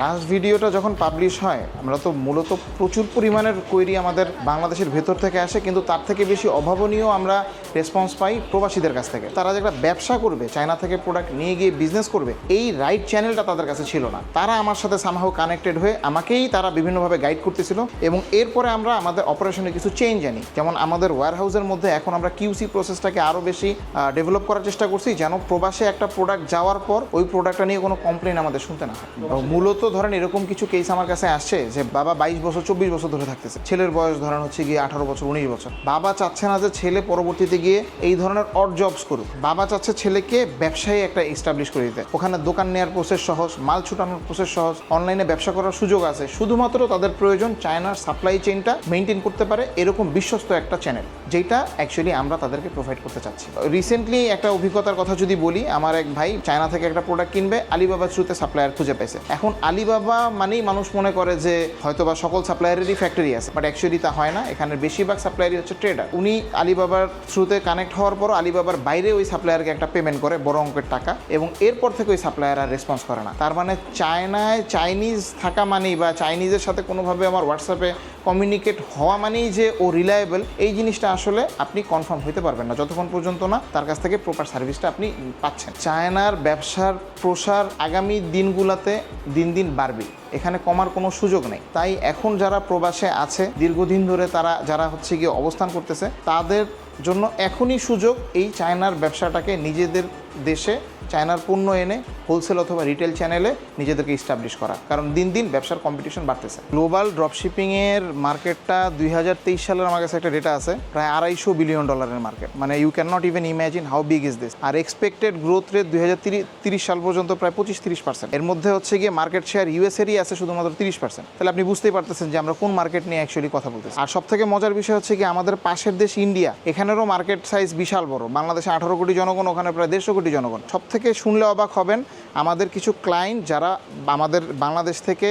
Last ভিডিওটা যখন publish হয়, আমরা তো মূলত প্রচুর পরিমাণের কোয়েরি আমাদের বাংলাদেশের ভেতর থেকে আসে, কিন্তু তার থেকে বেশি অভাবনীয় আমরা রেসপন্স পাই প্রবাসীদের কাছ থেকে। তারা যে একটা ব্যবসা করবে, চায়না থেকে প্রোডাক্ট নিয়ে গিয়ে বিজনেস করবে, এই রাইট চ্যানেলটা তাদের কাছে ছিল না। তারা আমার সাথে সামহাও কানেক্টেড হয়ে আমাকেই তারা বিভিন্নভাবে গাইড করতেছিল এবং এরপরে আমরা আমাদের অপারেশনে কিছু চেঞ্জ আনি। যেমন আমাদের ওয়্যার হাউসের মধ্যে এখন আমরা কিউসি প্রসেসটাকে আরও বেশি ডেভেলপ করার চেষ্টা করছি যেন প্রবাসে একটা প্রোডাক্ট যাওয়ার পর ওই প্রোডাক্টটা নিয়ে কোনো কমপ্লেন আমাদের শুনতে না হয়। এবং মূলত ধরেন এরকম কিছু কেস আমার কাছে আসছে যে বাবা বাইশ বছর, চব্বিশ বছর ধরে থাকতেছে। ছেলের বয়স ধরেন হচ্ছে গিয়ে আঠারো বছর, উনিশ বছর। বাবা চাচ্ছে না যে ছেলে পরবর্তীতে গিয়ে এই ধরনের অড জবস করুক। বাবা চাচ্ছে ছেলেকে ব্যবসায়ী একটা এস্টাবলিশ করে দিতে। ওখানে দোকান নেওয়ার প্রসেস সহজ, মাল ছুটানোর প্রসেস সহজ অনলাইনে ব্যবসা করার সুযোগ আছে। শুধুমাত্র তাদের প্রয়োজন চায়নার সাপ্লাই চেইনটা মেনটেন করতে পারে এরকম বিশ্বস্ত একটা চ্যানেল যেটা অ্যাকচুয়ালি আমরা তাদেরকে প্রোভাইড করতে চাচ্ছি। রিসেন্টলি একটা অভিজ্ঞতার কথা যদি বলি, আমার এক ভাই চায়না থেকে একটা প্রোডাক্ট কিনবে আলিবাবা থ্রুতে সাপ্লায়ার খুঁজে পেয়েছে এখন আলিবাবা মানেই মানুষ মনে করে যে হয়তো বা সকল সাপ্লায়ারেরই ফ্যাক্টরি আছে বাট অ্যাকচুয়ালি তা হয় না। এখানে বেশিরভাগ সাপ্লায়ারই হচ্ছে ট্রেডার উনি আলিবাবার থ্রুতে কানেক্ট হওয়ার পর আলিবাবার বাইরে ওই সাপ্লায়ারকে একটা পেমেন্ট করে বড় অঙ্কের টাকা, এবং এরপর থেকে ওই সাপ্লায়ার আর রেসপন্স করে না। তার মানে চায়নায় চাইনিজ থাকা মানেই বা চাইনিজের সাথে কোনোভাবে আমার হোয়াটসঅ্যাপে কমিউনিকেট হওয়া মানেই যে ও রিলায়েবল এই জিনিসটা আসলে আপনি কনফার্ম হইতে পারবেন না, যতক্ষণ পর্যন্ত না তার কাছ থেকে প্রপার সার্ভিসটা আপনি পাচ্ছেন। চায়নার ব্যবসার প্রসার আগামী দিনগুলোতে দিন দিন বাড়বে। এখানে কমার কোনো সুযোগ নেই। তাই এখন যারা প্রবাসে আছে, দীর্ঘদিন ধরে তারা, যারা হচ্ছে গিয়ে অবস্থান করতেছে, তাদের জন্য এখনই সুযোগ এই চায়নার ব্যবসাটাকে নিজেদের দেশে চায়নার পণ্য এনে হোলসেল অথবা রিটেল চ্যানেলে নিজেদেরকে ইস্টাবলিশ করা। কারণ দিন দিন ব্যবসার কম্পিটিশন বাড়তেছে। গ্লোবাল ড্রপশিপিংয়ের মার্কেটটা দুই হাজার তেইশ সালের আমার কাছে একটা ডেটা আছে, প্রায় আড়াইশো বিলিয়ন ডলারের মার্কেট মানে you can not even imagine how big is this R expected growth rate দুই হাজার তিরিশ সাল পর্যন্ত প্রায় পঁচিশ তিরিশ পার্সেন্ট এর মধ্যে হচ্ছে গিয়ে মার্কেট শেয়ার ইউএসেরই আছে শুধুমাত্র তিরিশ পার্সেন্ট তাহলে আপনি বুঝতেই পারতেছেন যে আমরা কোন মার্কেট নিয়ে অ্যাকচুয়ালি কথা বলতেছি। আর সব থেকে মজার বিষয় হচ্ছে কি আমাদের পাশের দেশ ইন্ডিয়া এখানেরও মার্কেট সাইজ বিশাল বড়। বাংলাদেশে আঠারো কোটি জনগণ, ওখানে প্রায় দেড়শো কোটি জনগণ। সব থেকে শুনলে অবাক হবেন আমাদের কিছু ক্লায়েন্ট যারা আমাদের বাংলাদেশ থেকে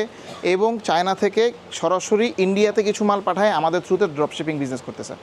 এবং চায়না থেকে সরাসরি ইন্ডিয়াতে কিছু মাল পাঠায়, আমাদের থ্রুতে ড্রপশিপিং বিজনেস করতেছে।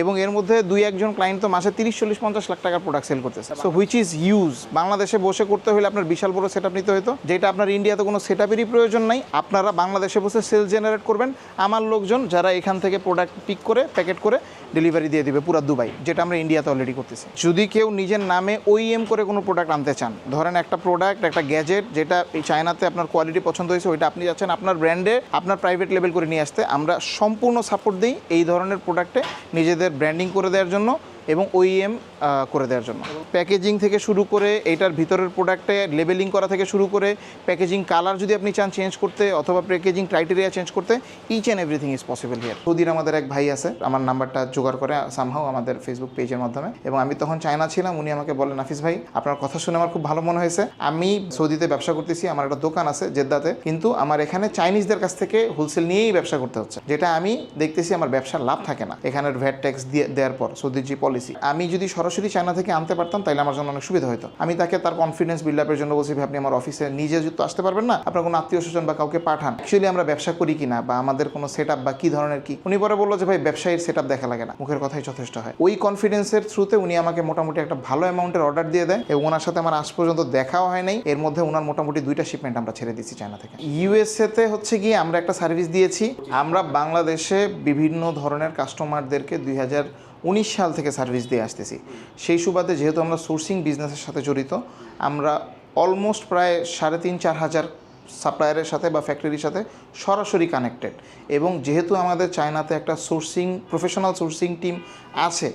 এবং এর মধ্যে দুই একজন ক্লায়েন্ট তো মাসে তিরিশ, চল্লিশ, পঞ্চাশ লাখ টাকার প্রোডাক্ট সেল করতেছে। সো হুইচ ইজ ইউজ বাংলাদেশে বসে করতে হলে আপনার বিশাল বড় সেট নিতে হতো যেটা আপনার ইন্ডিয়াতে কোনো সেট প্রয়োজন নাই। আপনারা বাংলাদেশে বসে সেল জেনারেট করবেন। আমার লোকজন যারা এখান থেকে প্রোডাক্ট পিক করে প্যাকেট করে ডেলিভারি দিয়ে দিবে পুরো দুবাই, যেটা আমরা ইন্ডিয়াতে অলরেডি করতেছি। যদি কেউ নিজের নামে ওইএম করে কোনো প্রোডাক্ট আনতে চান, ধরেন একটা প্রোডাক্ট একটা গ্যাজেট যেটা এই চায়নাতে আপনার কোয়ালিটি পছন্দ হয়েছে, ওইটা আপনি যাচ্ছেন আপনার ব্র্যান্ডে আপনার প্রাইভেট লেভেল করে নিয়ে আসতে। আমরা সম্পূর্ণ সাপোর্ট দিই এই ধরনের প্রোডাক্টে নিজেদের ব্র্যান্ডিং করে দেওয়ার জন্য। এবং ওইএম করে দেওয়ার জন্য। প্যাকেজিং থেকে শুরু করে এইটার ভিতরের প্রোডাক্টে লেবেলিং করা থেকে শুরু করে প্যাকেজিং কালার যদি আপনি চান চেঞ্জ করতে অথবা প্যাকেজিং ক্রাইটেরিয়া চেঞ্জ করতে each and everything is possible here সৌদির আমাদের এক ভাই আছে, আমার নাম্বারটা জোগাড় করে সামহাও আমাদের ফেসবুক পেজের মাধ্যমে। এবং আমি তখন চায়না ছিলাম, উনি আমাকে বলেন নাফিস ভাই, আপনার কথা শুনে আমার খুব ভালো মনে হয়েছে। আমি সৌদিতে ব্যবসা করতেছি, আমার একটা দোকান আছে জেদ্দাতে, কিন্তু আমার এখানে চাইনিজদের কাছ থেকে হোলসেল নিয়েই ব্যবসা করতে হচ্ছে। যেটা আমি দেখতেছি আমার ব্যবসার লাভ থাকে না। এখানের ভ্যাট ট্যাক্স দিয়ে, দেওয়ার পর সৌদির যে পলিসি আমি যদি সরাসরি চায়না থেকে আনতে পারতাম তাহলে আমার জন্য অনেক সুবিধা হতো আমি তাকে তার কনফিডেন্স বিল্ড আপের জন্য বলছি আপনি আমার অফিসে নিজে যদি আসতে পারবেন না। আপনার কোনো আত্মীয় স্বজন বা কাউকে পাঠান। অ্যাকচুয়ালি আমরা ব্যবসা করি কিনা বা আমাদের কোনো সেট বা কি ধরনের কি? উনি পরে বলল যে, ভাই, ব্যবসায়ীর সেট দেখা লাগে না। মুখের কথাই যথেষ্ট হয়। ওই কনফিডেন্সের থ্রুতে উনি আমাকে মোটামুটি একটা ভালো অ্যামাউন্টের অর্ডার দিয়ে দেয় এবং ওনার সাথে আমার আজ পর্যন্ত দেখাও হয় নাই। এর মধ্যে ওনার মোটামুটি দুইটা শিপমেন্ট আমরা ছেড়ে দিচ্ছি চায়না থেকে। ইউএসএতে হচ্ছে গিয়ে আমরা একটা সার্ভিস দিয়েছি। আমরা বাংলাদেশে বিভিন্ন ধরনের কাস্টমারদেরকে দুই হাজার উনিশ সাল থেকে সার্ভিস দিয়ে আসতেছি। সেই সুবাদে যেহেতু আমরা সোর্সিং বিজনেসের সাথে জড়িত, আমরা অলমোস্ট প্রায় সাড়ে তিন, চার হাজার সাপ্লায়ারের সাথে বা ফ্যাক্টরির সাথে সরাসরি কানেক্টেড এবং যেহেতু আমাদের চায়নাতে একটা সোর্সিং প্রফেশনাল সোর্সিং টিম আছে,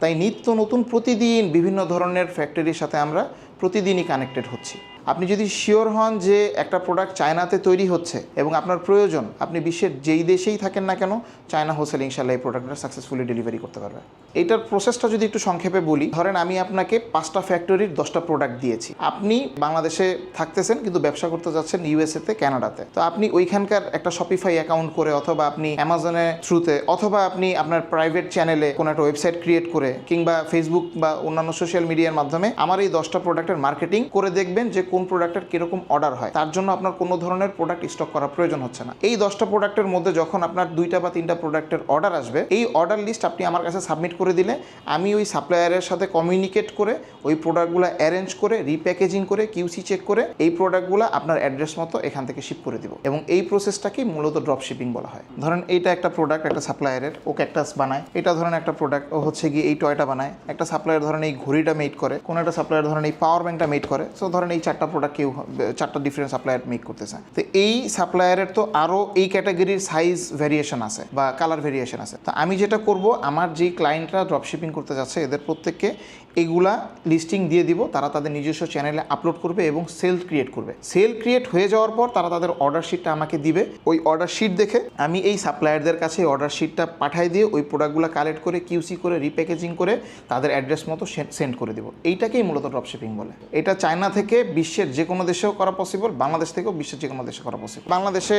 তাই নিত্য নতুন প্রতিদিন বিভিন্ন ধরনের ফ্যাক্টরির সাথে আমরা প্রতিদিনই কানেক্টেড হচ্ছি। আপনি যদি শিওর হন যে একটা প্রোডাক্ট চায়নাতে তৈরি হচ্ছে এবং আপনার প্রয়োজন, আপনি বিশ্বের যেই দেশেই থাকেন না কেন, চায়না হোলসেল ইনশাল্লাহ এই প্রোডাক্টটা সাকসেসফুলি ডেলিভারি করতে পারবে। এইটার প্রসেসটা যদি একটু সংক্ষেপে বলি, ধরেন আমি আপনাকে পাঁচটা ফ্যাক্টরির দশটা প্রোডাক্ট দিয়েছি। আপনি বাংলাদেশে থাকতেছেন কিন্তু ব্যবসা করতে যাচ্ছেন ইউএসএতে, কানাডাতে। তো আপনি ওইখানকার একটা শপিফাই অ্যাকাউন্ট করে অথবা আপনি অ্যামাজনে থ্রুতে অথবা আপনি আপনার প্রাইভেট চ্যানেলে কোনো একটা ওয়েবসাইট ক্রিয়েট করে কিংবা ফেসবুক বা অন্যান্য সোশ্যাল মিডিয়ার মাধ্যমে আমার এই দশটা প্রোডাক্টের মার্কেটিং করে দেখবেন যে কোন কোন প্রোডাক্টের কীরকম অর্ডার হয়, তার জন্য আপনার কোনো ধরনের প্রোডাক্ট স্টক করার প্রয়োজন হচ্ছে না। এই দশটা প্রোডাক্টের মধ্যে যখন আপনার দুইটা বা তিনটা প্রোডাক্টের অর্ডার আসবে, এই অর্ডার লিস্ট আপনি আমার কাছে সাবমিট করে দিলে আমি ওই সাপ্লায়ারের সাথে কমিউনিকেট করে, ওই প্রোডাক্টগুলো অ্যারেঞ্জ করে রিপ্যাকেজিং করে কিউসি চেক করে, এই প্রোডাক্টগুলো আপনার অ্যাড্রেস মতো এখান থেকে শিপ করে দিব। এবং এই প্রসেসটাকেই মূলত ড্রপ শিপিং বলা হয়। ধরেন এইটা একটা প্রোডাক্ট একটা সাপ্লায়ারের ও ক্যাকটাস বানায়। এটা ধরেন একটা প্রোডাক্ট ও হচ্ছে গিয়ে এই টয়টা বানায়। একটা সাপ্লায়ার ধরেন এই ঘড়িটা মেড করে, কোনো একটা সাপ্লায়ার ধরেন এই পাওয়ার ব্যাংকটা মেড করে। সো ধরেন এই চারটা প্রোডাক্ট কেউ, চারটা ডিফারেন্ট সাপ্লায়ার মেক করতেছে। তো এই সাপ্লায়ারের তো আরও এই ক্যাটাগরির সাইজ ভেরিয়েশন আছে বা কালার ভেরিয়েশন আছে। তো আমি যেটা করব, আমার যেই ক্লায়েন্টরা ড্রপশিপিং করতে যাচ্ছে, এদের প্রত্যেককে এগুলা লিস্টিং দিয়ে দিব, তারা তাদের নিজস্ব চ্যানেলে আপলোড করবে এবং সেল ক্রিয়েট করবে। সেল ক্রিয়েট হয়ে যাওয়ার পর তারা তাদের অর্ডার শিটটা আমাকে দিবে। ওই অর্ডার শিট দেখে আমি এই সাপ্লায়ারদের কাছে অর্ডার শিটটা পাঠাই দিয়ে ওই প্রোডাক্টগুলো কালেক্ট করে কিউসি করে রিপ্যাকেজিং করে তাদের অ্যাড্রেস মতো সেন্ড করে দিব। এইটাকেই মূলত ড্রপ শিপিং বলে। এটা চায়না থেকে বিশ্বের যে কোনো দেশেও করা পসিবল বাংলাদেশ থেকেও বিশ্বের যে কোনো দেশে করা পসিবল বাংলাদেশে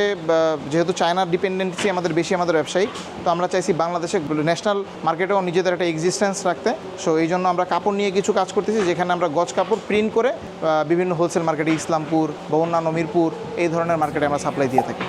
যেহেতু চায়নার ডিপেন্ডেন্সি আমাদের বেশি আমাদের ব্যবসায়ী তো আমরা চাইছি বাংলাদেশে ন্যাশনাল মার্কেটেও নিজেদের একটা এক্সিস্টেন্স রাখতে। সো এই জন্য আমরা কাপড় নিয়ে কিছু কাজ করতেছি, যেখানে আমরা গজ কাপড় প্রিন্ট করে বিভিন্ন হোলসেল মার্কেটে ইসলামপুর বা নমিরপুর মিরপুর এই ধরনের মার্কেটে আমরা সাপ্লাই দিয়ে থাকি।